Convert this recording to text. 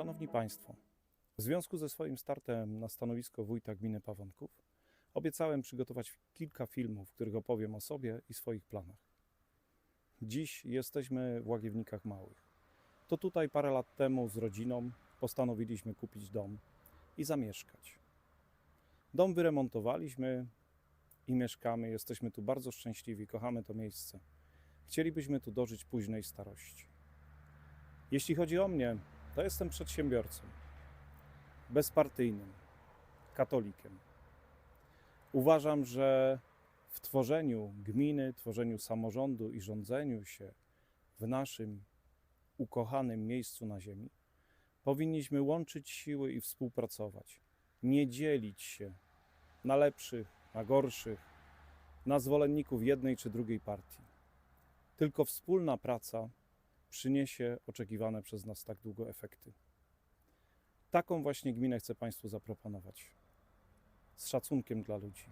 Szanowni Państwo, w związku ze swoim startem na stanowisko wójta gminy Pawonków obiecałem przygotować kilka filmów, w których opowiem o sobie i swoich planach. Dziś jesteśmy w Łagiewnikach Małych. To tutaj parę lat temu z rodziną postanowiliśmy kupić dom i zamieszkać. Dom wyremontowaliśmy i mieszkamy. Jesteśmy tu bardzo szczęśliwi, kochamy to miejsce. Chcielibyśmy tu dożyć późnej starości. Jeśli chodzi o mnie, to jestem przedsiębiorcą, bezpartyjnym, katolikiem. Uważam, że w tworzeniu gminy, tworzeniu samorządu i rządzeniu się w naszym ukochanym miejscu na ziemi powinniśmy łączyć siły i współpracować. Nie dzielić się na lepszych, na gorszych, na zwolenników jednej czy drugiej partii. Tylko wspólna praca przyniesie oczekiwane przez nas tak długo efekty. Taką właśnie gminę chcę Państwu zaproponować. Z szacunkiem dla ludzi.